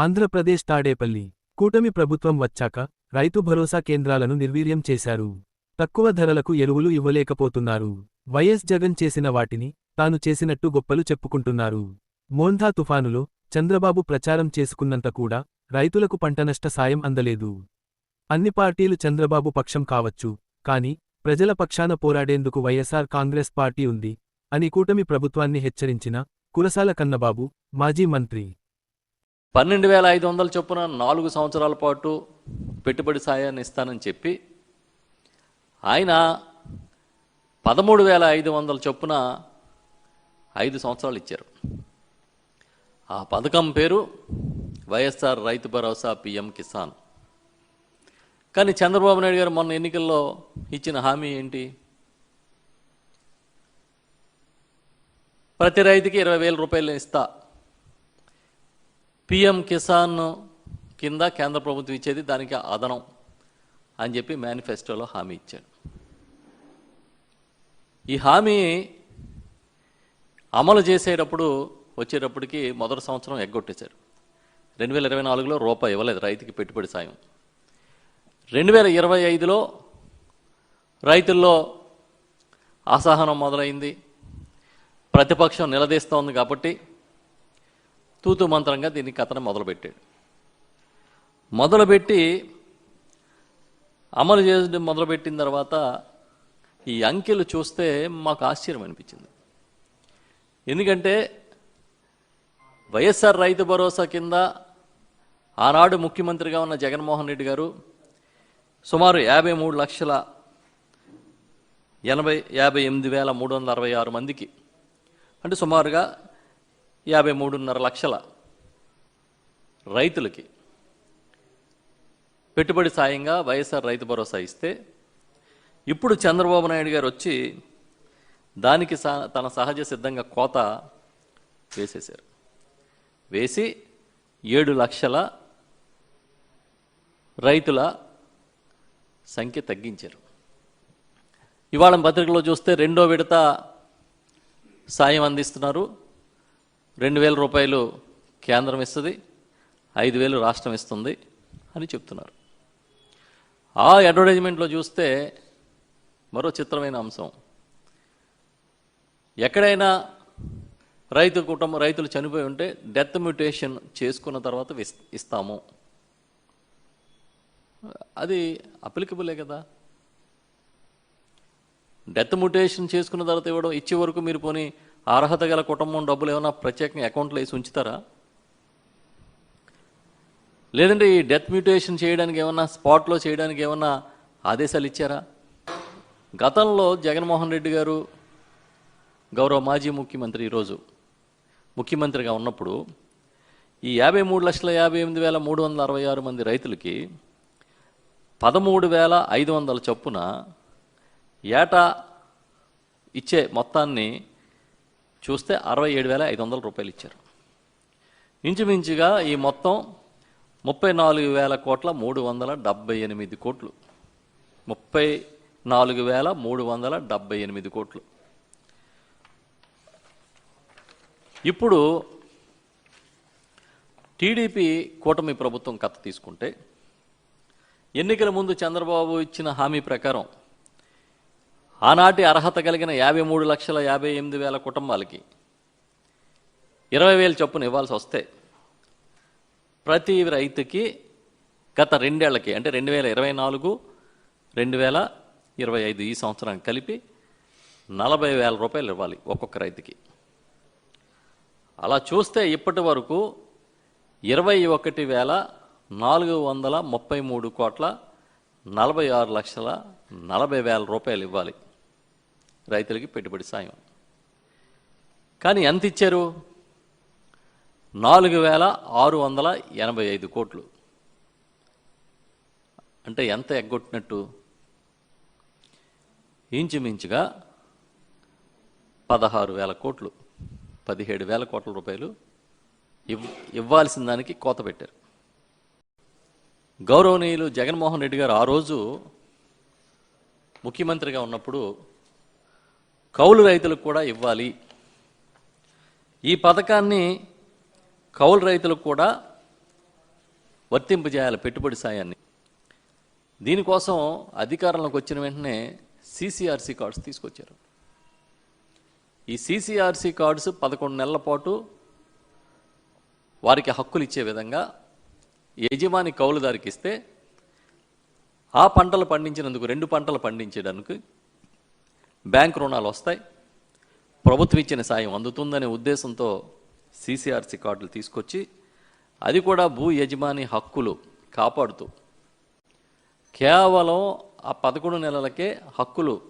ఆంధ్రప్రదేశ్ తాడేపల్లి కూటమి ప్రభుత్వం వచ్చాక రైతు భరోసా కేంద్రాలను నిర్వీర్యం చేశారు. తక్కువ ధరలకు ఎరువులు ఇవ్వలేకపోతున్నారు. వైఎస్ జగన్ చేసిన వాటిని తాను చేసినట్టు గొప్పలు చెప్పుకుంటున్నారు. మోంధా తుఫానులో చంద్రబాబు ప్రచారం చేసుకున్నంత కూడా రైతులకు పంటనష్ట సాయం అందలేదు. అన్ని పార్టీలు చంద్రబాబు పక్షం కావచ్చు కాని ప్రజల పక్షాన పోరాడేందుకు వైఎస్ఆర్ కాంగ్రెస్ పార్టీ ఉంది అని కూటమి ప్రభుత్వాన్ని హెచ్చరించిన కురసాల కన్నబాబు మాజీ మంత్రి పన్నెండు వేల ఐదు వందల చొప్పున నాలుగు సంవత్సరాల పాటు పెట్టుబడి సాయాన్ని ఇస్తానని చెప్పి ఆయన పదమూడు వేల ఐదు వందల చొప్పున ఐదు సంవత్సరాలు ఇచ్చారు. ఆ పథకం పేరు వైఎస్ఆర్ రైతు భరోసా పిఎం కిసాన్. కానీ చంద్రబాబు నాయుడు గారు మొన్న ఎన్నికల్లో ఇచ్చిన హామీ ఏంటి? ప్రతి రైతుకి ఇరవై వేల రూపాయలు ఇస్తా. పిఎం కిసాన్ కింద కేంద్ర ప్రభుత్వం ఇచ్చేది దానికి అదనం అని చెప్పి మేనిఫెస్టోలో హామీ ఇచ్చాడు. ఈ హామీ అమలు చేసేటప్పుడు వచ్చేటప్పటికి మొదటి సంవత్సరం ఎగ్గొట్టేశారు. రెండు వేల ఇరవై నాలుగులో రూపాయి ఇవ్వలేదు రైతుకి పెట్టుబడి సాయం. రెండు వేల ఇరవై ఐదులో రైతుల్లో అసహనం మొదలైంది. ప్రతిపక్షం నిలదీస్తోంది కాబట్టి తూతు మంత్రంగా దీన్ని కథను మొదలుపెట్టాడు. మొదలుపెట్టి అమలు చేయడం మొదలుపెట్టిన తర్వాత ఈ అంకెలు చూస్తే మాకు ఆశ్చర్యం అనిపించింది. ఎందుకంటే వైఎస్ఆర్ రైతు భరోసా కింద ఆనాడు ముఖ్యమంత్రిగా ఉన్న జగన్మోహన్ రెడ్డి గారు సుమారు యాభై మూడు లక్షల ఎనభై యాభై ఎనిమిది వేల మూడు వందల అరవై ఆరు మందికి అంటే సుమారుగా యాభై మూడున్నర లక్షల రైతులకి పెట్టుబడి సాయంగా వైఎస్ఆర్ రైతు భరోసా ఇస్తే ఇప్పుడు చంద్రబాబు నాయుడు గారు వచ్చి దానికి స- తన సహజ సిద్ధంగా కోత వేసేశారు. వేసి ఏడు లక్షల రైతుల సంఖ్య తగ్గించారు. ఇవాళ పత్రికలో చూస్తే రెండో విడత సాయం అందిస్తున్నారు. రెండు వేల రూపాయలు కేంద్రం ఇస్తుంది ఐదు వేలు రాష్ట్రం ఇస్తుంది అని చెప్తున్నారు. ఆ అడ్వర్టైజ్మెంట్లో చూస్తే మరో చిత్రమైన అంశం. ఎక్కడైనా రైతు కుటుంబం రైతులు చనిపోయి ఉంటే డెత్ మ్యూటేషన్ చేసుకున్న తర్వాత ఇస్తాము. అది అప్లికబులే కదా. డెత్ మ్యూటేషన్ చేసుకున్న తర్వాత ఇవ్వడం ఇచ్చే వరకు మీరు పోనీ అర్హత గల కుటుంబం డబ్బులు ఏమైనా ప్రత్యేకంగా అకౌంట్లో వేసి ఉంచుతారా? లేదంటే ఈ డెత్ మ్యూటేషన్ చేయడానికి ఏమన్నా స్పాట్లో చేయడానికి ఏమన్నా ఆదేశాలు ఇచ్చారా? గతంలో జగన్మోహన్ రెడ్డి గారు గౌరవ మాజీ ముఖ్యమంత్రి ఈరోజు ముఖ్యమంత్రిగా ఉన్నప్పుడు ఈ యాభై మూడు లక్షల యాభై ఎనిమిది వేల మూడు వందల అరవై ఆరు మంది రైతులకి పదమూడు వేల ఐదు వందల చొప్పున ఏటా ఇచ్చే మొత్తాన్ని చూస్తే అరవై ఏడు వేల ఐదు వందల రూపాయలు ఇచ్చారు. ఇంచుమించుగా ఈ మొత్తం ముప్పై నాలుగు వేల కోట్ల మూడు వందల డెబ్బై ఎనిమిది కోట్లు. ముప్పై నాలుగు వేల మూడు వందల డెబ్బై ఎనిమిది కోట్లు. ఇప్పుడు టీడీపీ కూటమి ప్రభుత్వం కథ తీసుకుంటే ఎన్నికల ముందు చంద్రబాబు ఇచ్చిన హామీ ప్రకారం ఆనాటి అర్హత కలిగిన యాభై మూడు లక్షల యాభై ఎనిమిది వేల కుటుంబాలకి ఇరవై వేలు చొప్పున ఇవ్వాల్సి వస్తే ప్రతి రైతుకి గత రెండేళ్ళకి అంటే రెండు వేల ఇరవై నాలుగు రెండు వేల ఇరవై ఐదు ఈ సంవత్సరానికి కలిపి నలభై వేల రూపాయలు ఇవ్వాలి ఒక్కొక్క రైతుకి. అలా చూస్తే ఇప్పటి వరకు ఇరవై ఒకటి వేల నాలుగు వందల ముప్పై మూడు కోట్ల నలభై ఆరు లక్షల నలభై వేల రూపాయలు ఇవ్వాలి. రైతులకి పెట్టుబడి సాయం. కానీ ఎంత ఇచ్చారు? నాలుగు వేల ఆరు వందల ఎనభై ఐదు కోట్లు. అంటే ఎంత ఎగ్గొట్టినట్టు? ఇంచుమించుగా పదహారు వేల కోట్లు పదిహేడు వేల కోట్ల రూపాయలు ఇవ్ ఇవ్వాల్సిన దానికి కోత పెట్టారు. గౌరవనీయులు జగన్మోహన్ రెడ్డి గారు ఆ రోజు ముఖ్యమంత్రిగా ఉన్నప్పుడు కౌలు రైతులకు కూడా ఇవ్వాలి. ఈ పథకాన్ని కౌలు రైతులకు కూడా వర్తింపజేయాలి పెట్టుబడి సాయాన్ని. దీనికోసం అధికారంలోకి వచ్చిన వెంటనే సీసీఆర్సీ కార్డ్స్ తీసుకొచ్చారు. ఈ సీసీఆర్సీ కార్డ్స్ పదకొండు నెలల పాటు వారికి హక్కులు ఇచ్చే విధంగా యజమాని కౌలుదారికి ఇస్తే ఆ పంటలు పండించినందుకు రెండు పంటలు పండించడానికి బ్యాంక్ రుణాలు వస్తాయి. ప్రభుత్వం ఇచ్చిన సాయం అందుతుందనే ఉద్దేశంతో సీసీఆర్సీ కార్డులు తీసుకొచ్చి అది కూడా భూ యజమాని హక్కులు కాపాడుతూ. కేవలం ఆ పదకొండు నెలలకే హక్కులు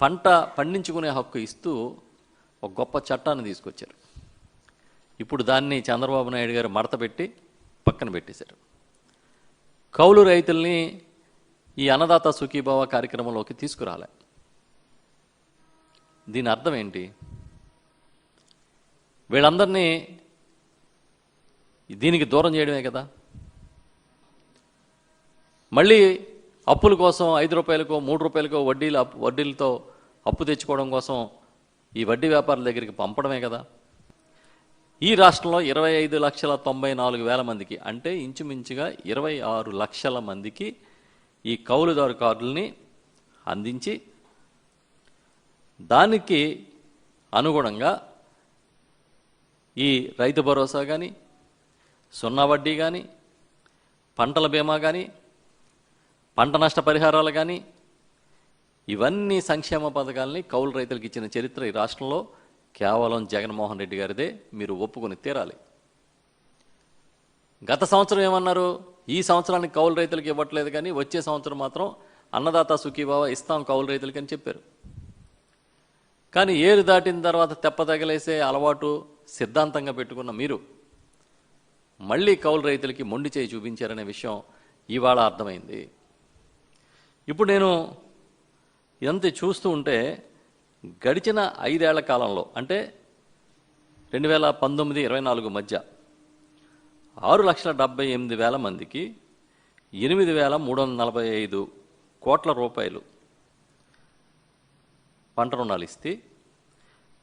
పంట పండించుకునే హక్కు ఇస్తూ ఒక గొప్ప చట్టాన్ని తీసుకొచ్చారు. ఇప్పుడు దాన్ని చంద్రబాబు నాయుడు గారు మడత పెట్టి పక్కన పెట్టేశారు. కౌలు రైతుల్ని ఈ అన్నదాత సుఖీభావ కార్యక్రమంలోకి తీసుకురాలే. దీని అర్థం ఏంటి? వీళ్ళందరినీ దీనికి దూరం చేయడమే కదా? మళ్ళీ అప్పుల కోసం ఐదు రూపాయలకో మూడు రూపాయలకో వడ్డీలు అప్పు వడ్డీలతో అప్పు తెచ్చుకోవడం కోసం ఈ వడ్డీ వ్యాపారుల దగ్గరికి పంపడమే కదా? ఈ రాష్ట్రంలో ఇరవై ఐదు లక్షల తొంభై నాలుగు వేల మందికి అంటే ఇంచుమించుగా ఇరవై ఆరు లక్షల మందికి ఈ కౌలుదారు కార్డుల్ని అందించి దానికి అనుగుణంగా ఈ రైతు భరోసా కానీ సున్నా వడ్డీ కానీ పంటల బీమా కానీ పంట నష్ట పరిహారాలు కానీ ఇవన్నీ సంక్షేమ పథకాలని కౌలు రైతులకు ఇచ్చిన చరిత్ర ఈ రాష్ట్రంలో కేవలం జగన్మోహన్ రెడ్డి గారిదే మీరు ఒప్పుకొని తీరాలి. గత సంవత్సరం ఏమన్నారు? ఈ సంవత్సరానికి కౌలు రైతులకు ఇవ్వట్లేదు కానీ వచ్చే సంవత్సరం మాత్రం అన్నదాత సుఖీభావ ఇస్తాం కౌలు రైతులకి అని చెప్పారు. కానీ ఏరు దాటిన తర్వాత తెప్ప తగలేసే అలవాటు సిద్ధాంతంగా పెట్టుకున్న మీరు. మళ్ళీ కౌలు రైతులకి మొండి చేయి చూపించారనే విషయం ఇవాళ అర్థమైంది. ఇప్పుడు నేను ఇదంతా చూస్తూ ఉంటే గడిచిన ఐదేళ్ళ కాలంలో అంటే రెండు వేల పంతొమ్మిది ఇరవై నాలుగు మధ్య ఆరు లక్షల డెబ్బై ఎనిమిది వేల మందికి ఎనిమిది వేల మూడు వందల నలభై ఐదు కోట్ల రూపాయలు పంట రుణాలు ఇస్తే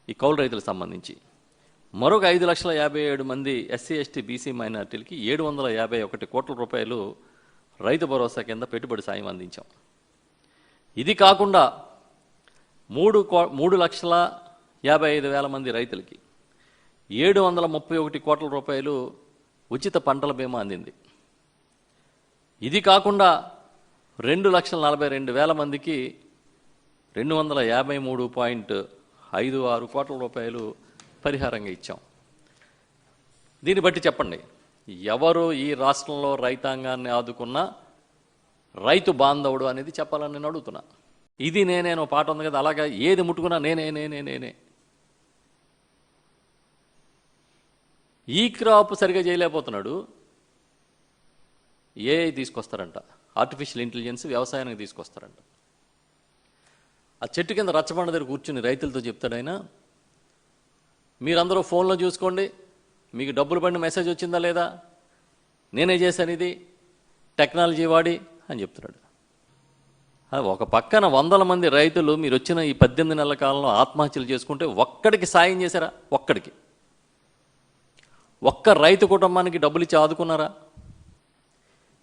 ఈ కౌలు రైతులకు సంబంధించి. మరొక ఐదు లక్షల యాభై ఏడు మంది ఎస్సీ ఎస్టీ బీసీ మైనార్టీలకి ఏడు వందల యాభై ఒకటి కోట్ల రూపాయలు రైతు భరోసా కింద పెట్టుబడి సాయం అందించాం. ఇది కాకుండా మూడు కో మూడు లక్షల యాభై ఐదు వేల మంది రైతులకి ఏడు వందల ముప్పై ఒకటి కోట్ల రూపాయలు ఉచిత పంటల బీమా అందింది. ఇది కాకుండా రెండు లక్షల నలభై రెండు వేల మందికి రెండు వందల యాభై మూడు పాయింట్ ఐదు ఆరు కోట్ల రూపాయలు పరిహారంగా ఇచ్చాం. దీన్ని బట్టి చెప్పండి ఎవరు ఈ రాష్ట్రంలో రైతాంగాన్ని ఆదుకున్న రైతు బాంధవుడు అనేది చెప్పాలని నేను అడుగుతున్నా. ఇది నేనేనో పాట ఉంది కదా అలాగా ఏది ముట్టుకున్నా నేనే నేనే నేనే. ఈ క్రాప్ సరిగా చేయలేకపోతున్నాడు ఏఐ తీసుకొస్తారంట ఆర్టిఫిషియల్ ఇంటెలిజెన్స్ వ్యవసాయానికి తీసుకొస్తారంట. ఆ చెట్టు కింద రచ్చబండ దగ్గర కూర్చుని రైతులతో చెప్తాడు ఆయన మీరందరూ ఫోన్లో చూసుకోండి మీకు డబ్బులు పడిన మెసేజ్ వచ్చిందా లేదా? నేనే చేశాను ఇది టెక్నాలజీ వాడి అని చెప్తున్నాడు. ఒక పక్కన వందల మంది రైతులు మీరు వచ్చిన ఈ పద్దెనిమిది నెలల కాలంలో ఆత్మహత్యలు చేసుకుంటే ఒక్కడికి సాయం చేశారా? ఒక్కడికి. ఒక్క రైతు కుటుంబానికి డబ్బులు ఇచ్చి ఆదుకున్నారా?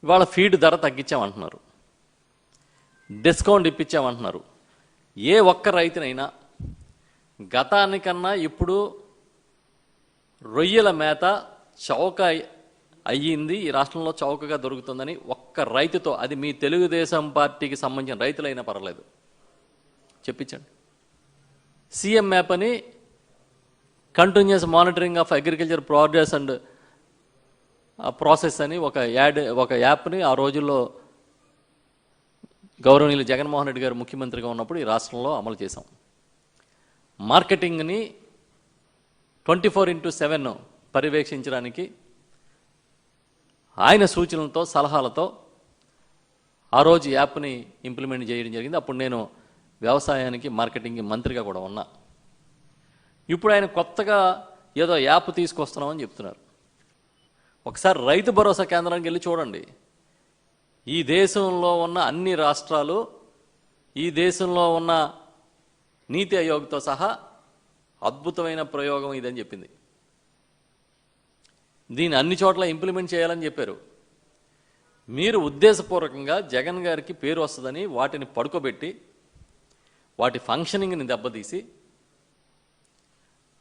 ఇవాళ ఫీడ్ ధర తగ్గించామంటున్నారు. డిస్కౌంట్ ఇప్పించామంటున్నారు. ఏ ఒక్క రైతునైనా గతానికన్నా ఇప్పుడు రొయ్యల మేత చౌక అయ్యింది ఈ రాష్ట్రంలో చౌకగా దొరుకుతుందని ఒక్క రైతుతో అది మీ తెలుగుదేశం పార్టీకి సంబంధించిన రైతులైనా పర్లేదు చెప్పించండి. సీఎం మ్యాప్ అని continuous monitoring of agriculture progress and process అని ఒక యాడ్ ఒక యాప్ని ఆ రోజుల్లో గౌరవనీయులు జగన్మోహన్ రెడ్డి గారు ముఖ్యమంత్రిగా ఉన్నప్పుడు ఈ రాష్ట్రంలో అమలు చేశాం. మార్కెటింగ్ని ట్వంటీ ఫోర్ ఇంటూ సెవెన్ పర్యవేక్షించడానికి ఆయన సూచనలతో సలహాలతో ఆ రోజు యాప్ని ఇంప్లిమెంట్ చేయడం జరిగింది. అప్పుడు నేను వ్యవసాయానికి మార్కెటింగ్ మంత్రిగా కూడా ఉన్నా. ఇప్పుడు ఆయన కొత్తగా ఏదో యాప్ తీసుకొస్తున్నామని చెప్తున్నారు. ఒకసారి రైతు భరోసా కేంద్రానికి వెళ్ళి చూడండి. ఈ దేశంలో ఉన్న అన్ని రాష్ట్రాలు ఈ దేశంలో ఉన్న నీతి ఆయోగ్తో సహా అద్భుతమైన ప్రయోగం ఇదని చెప్పింది. దీన్ని అన్ని చోట్ల ఇంప్లిమెంట్ చేయాలని చెప్పారు. మీరు ఉద్దేశపూర్వకంగా జగన్ గారికి పేరు వస్తుందని వాటిని పడుకోబెట్టి వాటి ఫంక్షనింగ్ని దెబ్బతీసి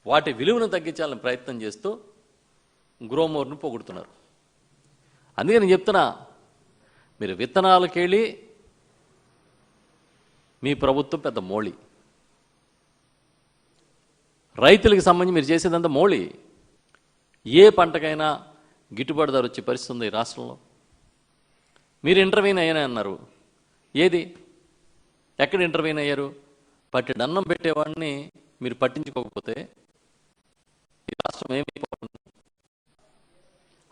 వాటి విలువను తగ్గించాలని ప్రయత్నం చేస్తూ గ్రోమోర్ను పొగుడుతున్నారు. అందుకే నేను చెప్తున్నా మీరు విత్తనాలకెళ్ళి మీ ప్రభుత్వం పెద్ద మోళి. రైతులకు సంబంధించి మీరు చేసేదంతా మోళి. ఏ పంటకైనా గిట్టుబాటు ధర వచ్చే పరిస్థితి ఉంది ఈ రాష్ట్రంలో. మీరు ఇంటర్వ్యూన్ అయ్యానే అన్నారు. ఏది? ఎక్కడ ఇంటర్వ్యూన్ అయ్యారు? పట్టి అన్నం పెట్టేవాడిని మీరు పట్టించుకోకపోతే ఈ రాష్ట్రం ఏమైపోతుంది?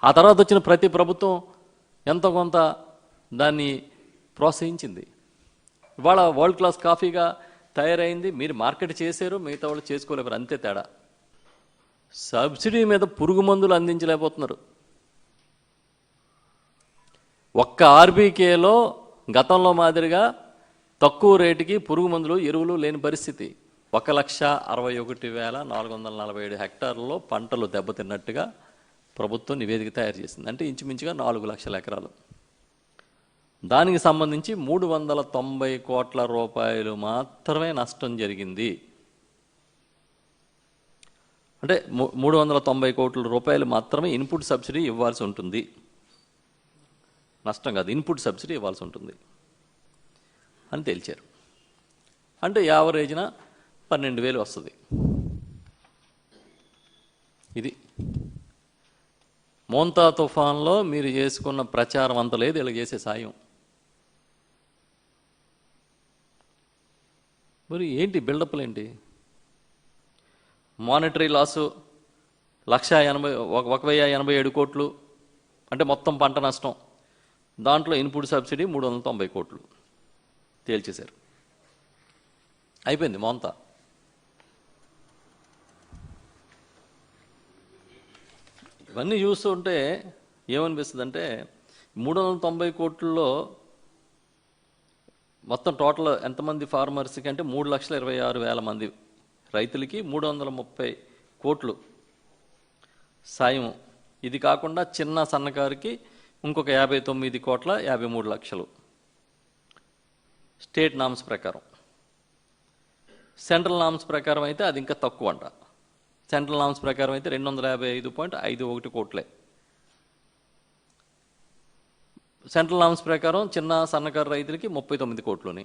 ఆ తర్వాత వచ్చిన ప్రతి ప్రభుత్వం ఎంతో కొంత దాన్ని ప్రోత్సహించింది. ఇవాళ వరల్డ్ క్లాస్ కాఫీగా తయారైంది. మీరు మార్కెట్ చేశారు మిగతా వాళ్ళు చేసుకోలేరు అంతే తేడా. సబ్సిడీ మీద పురుగు మందులు అందించలేకపోతున్నారు. ఒక్క ఆర్బీకేలో గతంలో మాదిరిగా తక్కువ రేటుకి పురుగు మందులు ఎరువులు లేని పరిస్థితి. ఒక లక్ష అరవై ఒకటి వేల నాలుగు వందల నలభై ఏడు హెక్టార్లలో పంటలు దెబ్బతిన్నట్టుగా ప్రభుత్వం నివేదిక తయారు చేసింది. అంటే ఇంచుమించుగా నాలుగు లక్షల ఎకరాలు. దానికి సంబంధించి మూడు వందల తొంభై కోట్ల రూపాయలు మాత్రమే నష్టం జరిగింది. అంటే మూ- మూడు వందల తొంభై కోట్ల రూపాయలు మాత్రమే ఇన్పుట్ సబ్సిడీ ఇవ్వాల్సి ఉంటుంది. నష్టం కాదు ఇన్పుట్ సబ్సిడీ ఇవ్వాల్సి ఉంటుంది. అని తేల్చారు. అంటే యావరేజ్న పన్నెండు వేలు వస్తుంది. ఇది. మోంతా తుఫాన్లో మీరు చేసుకున్న ప్రచారం అంత లేదు ఇలా చేసే సాయం. మరి ఏంటి బిల్డప్లు ఏంటి? మానిటరీ లాసు లక్ష ఎనభై ఒక- ఒక వెయ్యి ఎనభై ఏడు కోట్లు అంటే మొత్తం పంట నష్టం. దాంట్లో ఇన్పుట్ సబ్సిడీ మూడు వందల తొంభై కోట్లు తేల్చేశారు. అయిపోయింది మొంత ఇవన్నీ చూస్తుంటే ఏమనిపిస్తుంది అంటే మూడు వందల తొంభై కోట్లలో మొత్తం టోటల్ ఎంతమంది ఫార్మర్స్కి అంటే మూడు లక్షల ఇరవై ఆరు వేల మంది రైతులకి మూడు వందల ముప్పై కోట్లు సాయం. ఇది కాకుండా చిన్న సన్నకారుకి ఇంకొక యాభై తొమ్మిది కోట్ల యాభై మూడు లక్షలు. స్టేట్ నామ్స్ ప్రకారం. సెంట్రల్ నామ్స్ ప్రకారం అయితే అది ఇంకా తక్కువ అంట సెంట్రల్ నామ్స్ ప్రకారం అయితే రెండు వందల యాభై ఐదు పాయింట్ ఐదు ఒకటి కోట్లే. సెంట్రల్ నామ్స్ ప్రకారం చిన్న సన్నకారు రైతులకి ముప్పై తొమ్మిది కోట్లుని.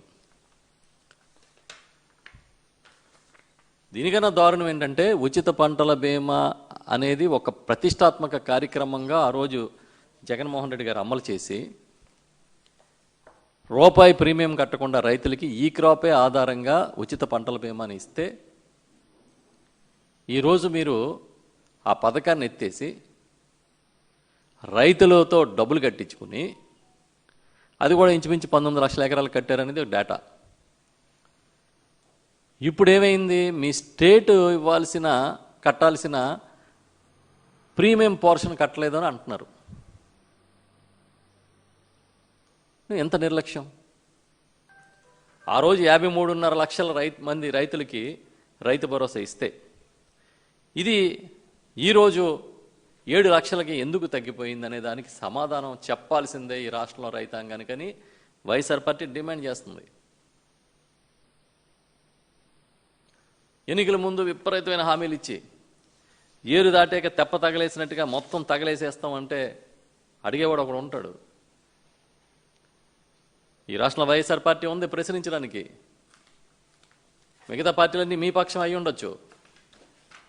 దీనికన్నా దారుణం ఏంటంటే ఉచిత పంటల బీమా అనేది ఒక ప్రతిష్టాత్మక కార్యక్రమంగా ఆ రోజు జగన్మోహన్ రెడ్డి గారు అమలు చేసి రూపాయి ప్రీమియం కట్టకుండా రైతులకి ఈ క్రాపే ఆధారంగా ఉచిత పంటల బీమాని ఇస్తే ఈరోజు మీరు ఆ పథకాన్ని ఎత్తేసి రైతులతో డబ్బులు కట్టించుకుని అది కూడా ఇంచుమించు పంతొమ్మిది లక్షల ఎకరాలు కట్టారనేది ఒక డేటా ఇప్పుడు ఏమైంది మీ స్టేట్ ఇవ్వాల్సిన కట్టాల్సిన ప్రీమియం పోర్షన్ కట్టలేదని అంటున్నారు. ఎంత నిర్లక్ష్యం? ఆ రోజు యాభై మూడున్నర లక్షల రైతు మంది రైతులకి రైతు భరోసా ఇస్తే. ఇది ఈరోజు ఏడు లక్షలకి ఎందుకు తగ్గిపోయిందనే దానికి సమాధానం చెప్పాల్సిందే ఈ రాష్ట్రంలో రైతాంగానికని వైఎస్ఆర్ పార్టీ డిమాండ్ చేస్తుంది. ఎన్నికల ముందు విపరీతమైన హామీలు ఇచ్చి ఏరు దాటాక తెప్ప తగలేసినట్టుగా మొత్తం తగలేసేస్తామంటే అడిగేవాడు ఒకడు ఉంటాడు. ఈ రాష్ట్రంలో వైఎస్ఆర్ పార్టీ ఉంది ప్రశ్నించడానికి. మిగతా పార్టీలన్నీ మీ పక్షం అయి ఉండొచ్చు.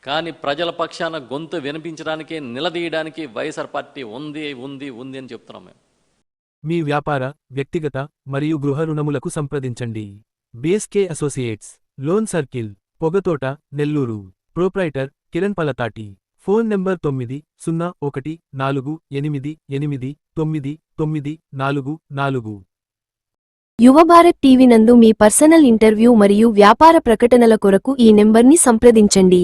కానీ ప్రజల పక్షాన గొంతు వినిపించడానికి నిలదీయడానికి వైఎస్ఆర్ పార్టీ ఉంది ఉంది ఉంది అని చెప్తున్నాం మేము. మీ వ్యాపార వ్యక్తిగత మరియు గృహ రుణములకు సంప్రదించండి. BSK associates loan circle Pogathota Nellore. Proprietor Kiran Palathati. Phone number తొమ్మిది సున్నా ఒకటి నాలుగు ఎనిమిది ఎనిమిది తొమ్మిది తొమ్మిది నాలుగు నాలుగు. యువభారత్ టీవీ నందు మీ పర్సనల్ ఇంటర్వ్యూ మరియు వ్యాపార ప్రకటనల కొరకు ఈ నెంబర్ని సంప్రదించండి.